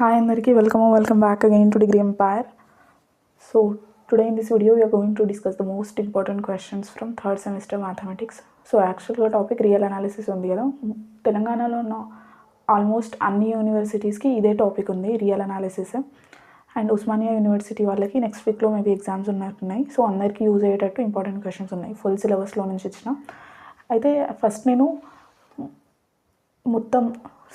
Hi అందరికీ welcome welcome back again to degree empire so today in this video you're going to discuss the most important questions from third semester mathematics so యాక్చువల్గా topic real analysis ఉంది కదా. తెలంగాణలో ఉన్న almost అన్ని యూనివర్సిటీస్కి ఇదే topic ఉంది real analysis and Osmania university వాళ్ళకి next వీక్లో మేబీ ఎగ్జామ్స్ ఉన్నట్టున్నాయి. సో అందరికీ యూజ్ అయ్యేటట్టు ఇంపార్టెంట్ క్వశ్చన్స్ ఉన్నాయి. ఫుల్ సిలబస్లో నుంచి ఇచ్చిన అయితే ఫస్ట్ నేను మొత్తం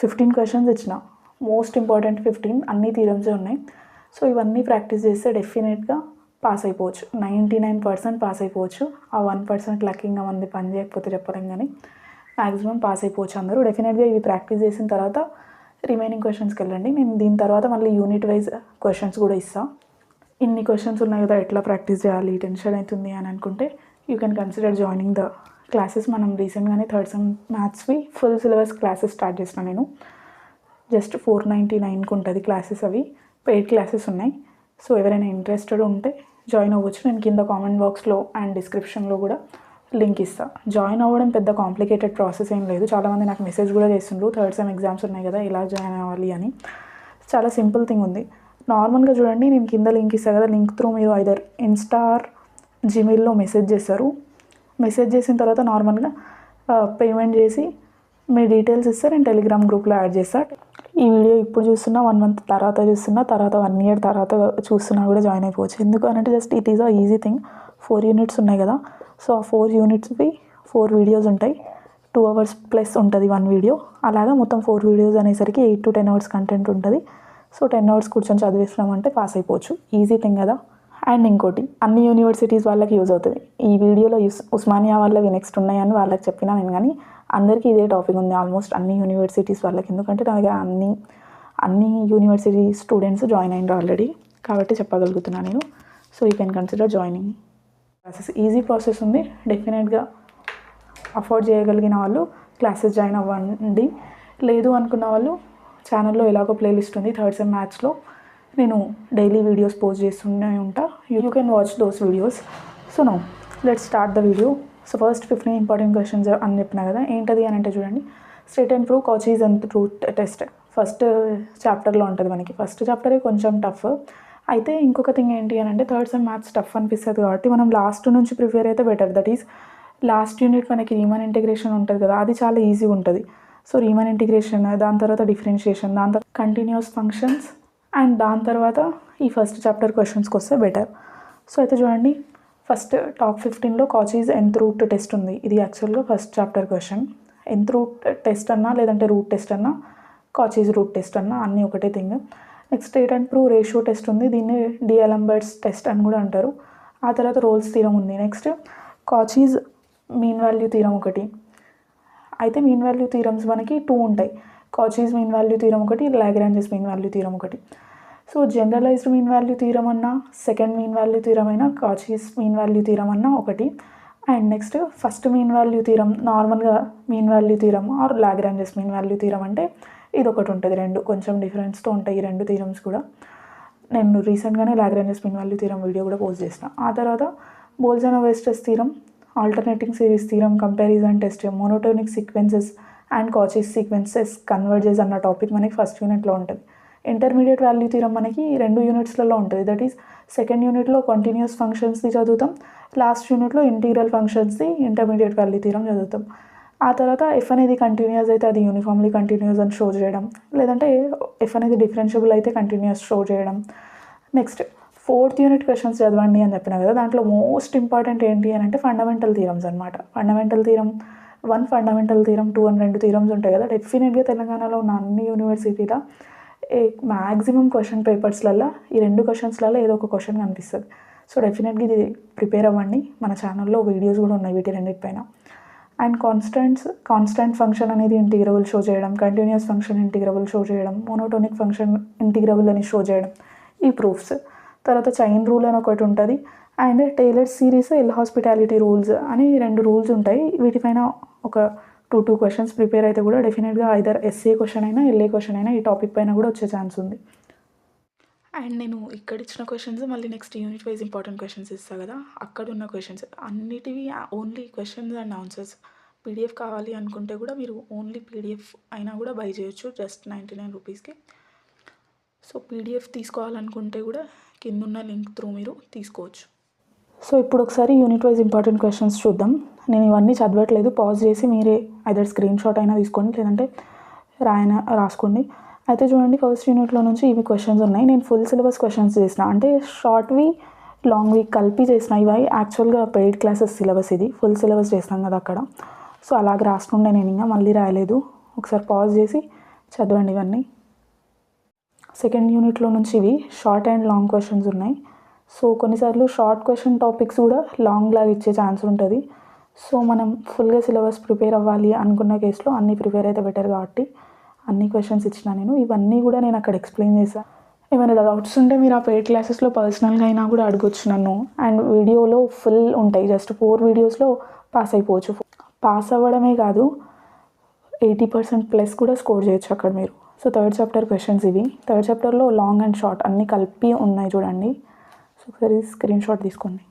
ఫిఫ్టీన్ క్వశ్చన్స్ ఇచ్చిన. మోస్ట్ ఇంపార్టెంట్ ఫిఫ్టీన్ అన్ని థీరమ్సే ఉన్నాయి. సో ఇవన్నీ ప్రాక్టీస్ చేస్తే డెఫినెట్గా పాస్ అయిపోవచ్చు. నైంటీ నైన్ పర్సెంట్ పాస్ అయిపోవచ్చు. ఆ వన్ పర్సెంట్ లక్కింగ్ మంది పని చేయకపోతే చెప్పలేం కానీ మ్యాక్సిమం పాస్ అయిపోవచ్చు అందరూ. డెఫినెట్గా ఇవి ప్రాక్టీస్ చేసిన తర్వాత రిమైనింగ్ క్వశ్చన్స్కి వెళ్ళండి. నేను దీని తర్వాత మళ్ళీ యూనిట్ వైజ్ క్వశ్చన్స్ కూడా ఇస్తాను ఇన్ని క్వశ్చన్స్ ఉన్నాయి కదా ఎట్లా ప్రాక్టీస్ చేయాలి టెన్షన్ అవుతుంది అని అనుకుంటే you can consider joining the classes మనం రీసెంట్గానే థర్డ్ సెమ్ మ్యాథ్స్వి ఫుల్ సిలబస్ క్లాసెస్ స్టార్ట్ చేసిన నేను. జస్ట్ ఫోర్ నైంటీ నైన్కి ఉంటుంది క్లాసెస్ అవి. పెయిడ్ క్లాసెస్ ఉన్నాయి. సో ఎవరైనా ఇంట్రెస్టెడ్ ఉంటే జాయిన్ అవ్వచ్చు. నేను కింద కామెంట్ బాక్స్లో అండ్ డిస్క్రిప్షన్లో కూడా లింక్ ఇస్తా. జాయిన్ అవ్వడం పెద్ద కాంప్లికేటెడ్ ప్రాసెస్ ఏం లేదు. చాలామంది నాకు మెసేజ్ కూడా చేస్తుండ్రు. థర్డ్ సెమ్ ఎగ్జామ్స్ ఉన్నాయి కదా ఎలా జాయిన్ అవ్వాలి అని. చాలా సింపుల్ థింగ్ ఉంది. నార్మల్గా చూడండి నేను కింద లింక్ ఇస్తాను కదా లింక్ త్రూ మీరు ఐదర్ ఇన్స్టార్ జీమెయిల్లో మెసేజ్ చేస్తారు మెసేజ్ చేసిన తర్వాత నార్మల్గా పేమెంట్ చేసి మీ డీటెయిల్స్ ఇస్తే నేను టెలిగ్రామ్ గ్రూప్లో యాడ్ చేస్తా ఈ వీడియో ఇప్పుడు చూస్తున్నా వన్ మంత్ తర్వాత చూస్తున్నా తర్వాత వన్ ఇయర్ తర్వాత చూస్తున్నా కూడా జాయిన్ అయిపోవచ్చు. ఎందుకు అనంటే just it is a easy thing four units ఉన్నాయి కదా. సో ఆ ఫోర్ యూనిట్స్వి ఫోర్ వీడియోస్ ఉంటాయి. టూ అవర్స్ ప్లస్ ఉంటుంది వన్ వీడియో అలాగా మొత్తం ఫోర్ వీడియోస్ అనేసరికి eight to ten hours content ఉంటుంది. సో టెన్ అవర్స్ కూర్చొని చదివేసినామంటే పాస్ అయిపోవచ్చు. ఈజీ థింగ్ కదా. అండ్ ఇంకోటి అన్ని యూనివర్సిటీస్ వాళ్ళకి యూజ్ అవుతుంది. ఈ వీడియోలో యూస్ ఉస్మానియా వాళ్ళవి నెక్స్ట్ ఉన్నాయని వాళ్ళకి చెప్పినా నేను కానీ అందరికీ ఇదే టాపిక్ ఉంది. ఆల్మోస్ట్ అన్ని యూనివర్సిటీస్ వాళ్ళకి. ఎందుకంటే నా దగ్గర అన్ని అన్ని యూనివర్సిటీ స్టూడెంట్స్ జాయిన్ అయినారు ఆల్రెడీ. కాబట్టి చెప్పగలుగుతున్నాను నేను. So you can consider joining. Process easy process ఉంది. డెఫినెట్గా అఫోర్డ్ చేయగలిగిన వాళ్ళు క్లాసెస్ జాయిన్ అవ్వండి. లేదు అనుకున్న వాళ్ళు ఛానల్లో ఎలాగో ప్లేలిస్ట్ ఉంది థర్డ్ సెమ్ మ్యాథ్స్లో నేను డైలీ వీడియోస్ పోస్ట్ చేస్తూనే ఉంటా. You can watch those videos so now let start the video so first fifteen important questions అని చెప్పిన కదా ఏంటది అని అంటే చూడండి. State and prove Cauchy's and root test first చాప్టర్లో ఉంటుంది మనకి. ఫస్ట్ చాప్టరే కొంచెం టఫ్ అయితే ఇంకొక థింగ్ ఏంటి అని అంటే థర్డ్ సెమ్ మ్యాథ్స్ టఫ్ అనిపిస్తుంది కాబట్టి మనం లాస్ట్ నుంచి ప్రిపేర్ అయితే better that is last unit మనకి రీమన్ ఇంటిగ్రేషన్ ఉంటుంది కదా అది చాలా ఈజీ ఉంటుంది. సో రీమన్ ఇంటిగ్రేషన్ దాని తర్వాత డిఫరెన్షియేషన్ దాని తర్వాత కంటిన్యూస్ ఫంక్షన్స్ అండ్ దాని తర్వాత ఈ ఫస్ట్ చాప్టర్ క్వశ్చన్స్కి వస్తే బెటర్ సో అయితే చూడండి ఫస్ట్ టాప్ ఫిఫ్టీన్లో కాచీస్ ఎంత రూట్ టెస్ట్ ఉంది. ఇది యాక్చువల్గా ఫస్ట్ చాప్టర్ క్వశ్చన్. ఎంత రూట్ టెస్ట్ అన్నా లేదంటే రూట్ టెస్ట్ అన్నా కాచీస్ రూట్ టెస్ట్ అన్నా అన్నీ ఒకటే thing. Next state and prove ratio test ఉంది. దీన్ని డిఎలంబర్ట్స్ టెస్ట్ అని కూడా అంటారు. ఆ తర్వాత రోల్స్ తీరం ఉంది. నెక్స్ట్ కాచీస్ మీన్ వాల్యూ తీరం ఒకటి. అయితే మీన్ వాల్యూ థీరమ్స్ మనకి టూ ఉంటాయి. కాచీస్ మీన్ వాల్యూ తీరం ఒకటి లాగ్రాంజెస్ మీన్ వాల్యూ తీరం ఒకటి. So generalised mean value theorem అన్నా సెకండ్ మీన్ వాల్యూ తీరం అయినా కాచీస్ మీన్ వాల్యూ తీరం అన్నా ఒకటి. And next first mean value theorem నార్మల్గా mean value theorem or Lagrange's mean value theorem అంటే ఇది ఒకటి ఉంటుంది రెండు కొంచెం డిఫరెన్స్తో ఉంటాయి ఈ రెండు థీరమ్స్ కూడా. నేను రీసెంట్గానే Lagrange's mean value theorem video కూడా పోస్ట్ చేసిన. ఆ తర్వాత Bolzano Weierstrass theorem alternating series theorem comparison test monotonic sequences and Cauchy's sequences converges అన్న టాపిక్ మనకి ఫస్ట్ యూనిట్లో ఉంటుంది. ఇంటర్మీడియట్ వాల్యూ తీరం మనకి రెండు యూనిట్స్లలో ఉంటుంది. దట్ ఈస్ సెకండ్ యూనిట్లో కంటిన్యూస్ ఫంక్షన్స్ది చదువుతాం. లాస్ట్ యూనిట్లో ఇంటీగ్రల్ ఫంక్షన్స్ది ఇంటర్మీడియట్ వాల్యూ తీరం చదువుతాం. ఆ తర్వాత ఎఫ్ అనేది కంటిన్యూస్ అయితే అది యూనిఫామ్లీ కంటిన్యూస్ అని షో చేయడం. లేదంటే ఎఫ్ అనేది డిఫరెన్షియబుల్ అయితే కంటిన్యూస్ షో చేయడం. నెక్స్ట్ ఫోర్త్ యూనిట్ క్వశ్చన్స్ చదవండి అని చెప్పిన కదా దాంట్లో మోస్ట్ ఇంపార్టెంట్ ఏంటి అని అంటే ఫండమెంటల్ థీరమ్స్ అనమాట fundamental theorem one fundamental theorem two అని రెండు థీరమ్స్ ఉంటాయి కదా. డెఫినెట్గా తెలంగాణలో ఉన్న అన్ని యూనివర్సిటీలో ఏ మ్యాక్సిమం క్వశ్చన్ పేపర్స్లలో ఈ రెండు క్వశ్చన్స్లలో ఏదో ఒక క్వశ్చన్ కనిపిస్తుంది. సో డెఫినెట్గా ఇది ప్రిపేర్ అవ్వండి. మన ఛానల్లో వీడియోస్ కూడా ఉన్నాయి వీటి రెండింటిపైన. అండ్ కాన్స్టెంట్స్ కాన్స్టెంట్ ఫంక్షన్ అనేది ఇంటిగ్రబుల్ షో చేయడం కంటిన్యూస్ ఫంక్షన్ ఇంటిగ్రబుల్ షో చేయడం మోనోటోనిక్ ఫంక్షన్ ఇంటిగ్రబుల్ అని షో చేయడం ఈ ప్రూఫ్స్ తర్వాత చైన్ రూల్ అని ఒకటి ఉంటుంది. And Taylor series L hospitality rules అని రెండు రూల్స్ ఉంటాయి. వీటిపైన ఒక టూ టూ క్వశ్చన్స్ ప్రిపేర్ అయితే కూడా డెఫినెట్గా ఐదర్ ఎస్ఏ క్వశ్చన్ అయినా ఎల్ఏ క్వశ్చన్ అయినా ఈ టాపిక్ పైన కూడా వచ్చే ఛాన్స్ ఉంది. అండ్ నేను ఇక్కడ ఇచ్చిన క్వశ్చన్స్ మళ్ళీ next unit wise important questions ఇస్తాను కదా అక్కడ ఉన్న questions అన్నిటివి only questions and answers PDF కావాలి అనుకుంటే కూడా మీరు ఓన్లీ పీడిఎఫ్ అయినా కూడా బై చేయొచ్చు జస్ట్ నైంటీ నైన్ రూపీస్కి సో పీడిఎఫ్ తీసుకోవాలనుకుంటే కూడా కింద ఉన్న లింక్ త్రూ మీరు తీసుకోవచ్చు. సో ఇప్పుడు ఒకసారి యూనిట్ వైజ్ ఇంపార్టెంట్ క్వశ్చన్స్ చూద్దాం. నేను ఇవన్నీ చదవట్లేదు. పాజ్ చేసి మీరే ఐదర్ స్క్రీన్ షాట్ అయినా తీసుకోండి లేదంటే రాయన రాసుకోండి. అయితే చూడండి ఫస్ట్ యూనిట్లో నుంచి ఇవి క్వశ్చన్స్ ఉన్నాయి. నేను ఫుల్ సిలబస్ క్వశ్చన్స్ చేసిన. అంటే షార్ట్వి లాంగ్వి కలిపి చేసిన ఇవి. యాక్చువల్గా పెయిడ్ క్లాసెస్ సిలబస్ ఇది. ఫుల్ సిలబస్ చేసినాం కదా అక్కడ. సో అలాగ రాసుకుండే నేను ఇంకా మళ్ళీ రాయలేదు. ఒకసారి పాజ్ చేసి చదవండి ఇవన్నీ. సెకండ్ యూనిట్లో నుంచి ఇవి షార్ట్ అండ్ లాంగ్ క్వశ్చన్స్ ఉన్నాయి. సో కొన్నిసార్లు షార్ట్ క్వశ్చన్ టాపిక్స్ కూడా లాంగ్ లాగా ఇచ్చే ఛాన్స్ ఉంటుంది. సో మనం ఫుల్గా సిలబస్ ప్రిపేర్ అవ్వాలి అనుకున్న కేసులో అన్నీ ప్రిపేర్ అయితే బెటర్ కాబట్టి అన్ని క్వశ్చన్స్ ఇచ్చిన నేను. ఇవన్నీ కూడా నేను అక్కడ ఎక్స్ప్లెయిన్ చేశాను ఏమైనా డౌట్స్ ఉంటే మీరు ఆ పెయిడ్ క్లాసెస్లో పర్సనల్గా అయినా కూడా అడగొచ్చు నన్ను. అండ్ వీడియోలో ఫుల్ ఉంటాయి. జస్ట్ ఫోర్ వీడియోస్లో పాస్ అయిపోవచ్చు. పాస్ అవ్వడమే కాదు ఎయిటీ పర్సెంట్ ప్లస్ కూడా స్కోర్ చేయొచ్చు అక్కడ మీరు. సో థర్డ్ చాప్టర్ క్వశ్చన్స్ ఇవి. థర్డ్ చాప్టర్లో లాంగ్ అండ్ షార్ట్ అన్నీ కలిపి ఉన్నాయి చూడండి. సో ఒకసారి స్క్రీన్ షాట్ తీసుకోండి.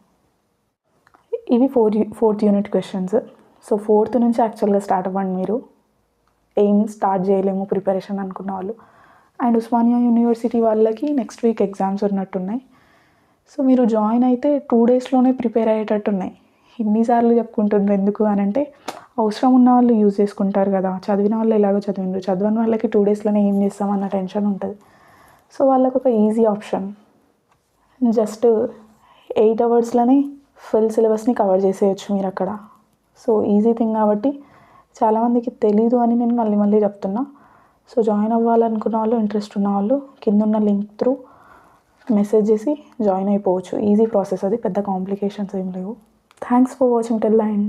ఇవి four fourth unit questions so fourth నుంచి యాక్చువల్గా స్టార్ట్ అవ్వండి మీరు. ఏం స్టార్ట్ చేయలేము ప్రిపరేషన్ అనుకున్న వాళ్ళు. అండ్ ఉస్మానియా యూనివర్సిటీ వాళ్ళకి నెక్స్ట్ వీక్ ఎగ్జామ్స్ ఉన్నట్టున్నాయి. సో మీరు జాయిన్ అయితే టూ డేస్లోనే ప్రిపేర్ అయ్యేటట్టు ఉన్నాయి ఇన్నిసార్లు చెప్పుకుంటున్నారు ఎందుకు అని అంటే అవసరం ఉన్న వాళ్ళు యూజ్ చేసుకుంటారు కదా. చదివిన వాళ్ళు ఎలాగో చదివిండ్రు. చదివిన వాళ్ళకి టూ డేస్లోనే ఏం చేస్తామన్న టెన్షన్ ఉంటుంది. సో వాళ్ళకు ఒక ఈజీ ఆప్షన్ జస్ట్ ఎయిట్ అవర్స్లోనే ఫుల్ సిలబస్ని కవర్ చేసేయచ్చు మీరు అక్కడ సో ఈజీ థింగ్ కాబట్టి చాలామందికి తెలీదు అని నేను మళ్ళీ మళ్ళీ చెప్తున్నా. సో జాయిన్ అవ్వాలనుకున్న వాళ్ళు ఇంట్రెస్ట్ ఉన్న వాళ్ళు కింద ఉన్న లింక్ త్రూ మెసేజ్ చేసి జాయిన్ అయిపోవచ్చు. ఈజీ ప్రాసెస్ అది పెద్ద కాంప్లికేషన్స్ ఏం లేవు. Thanks for watching tell and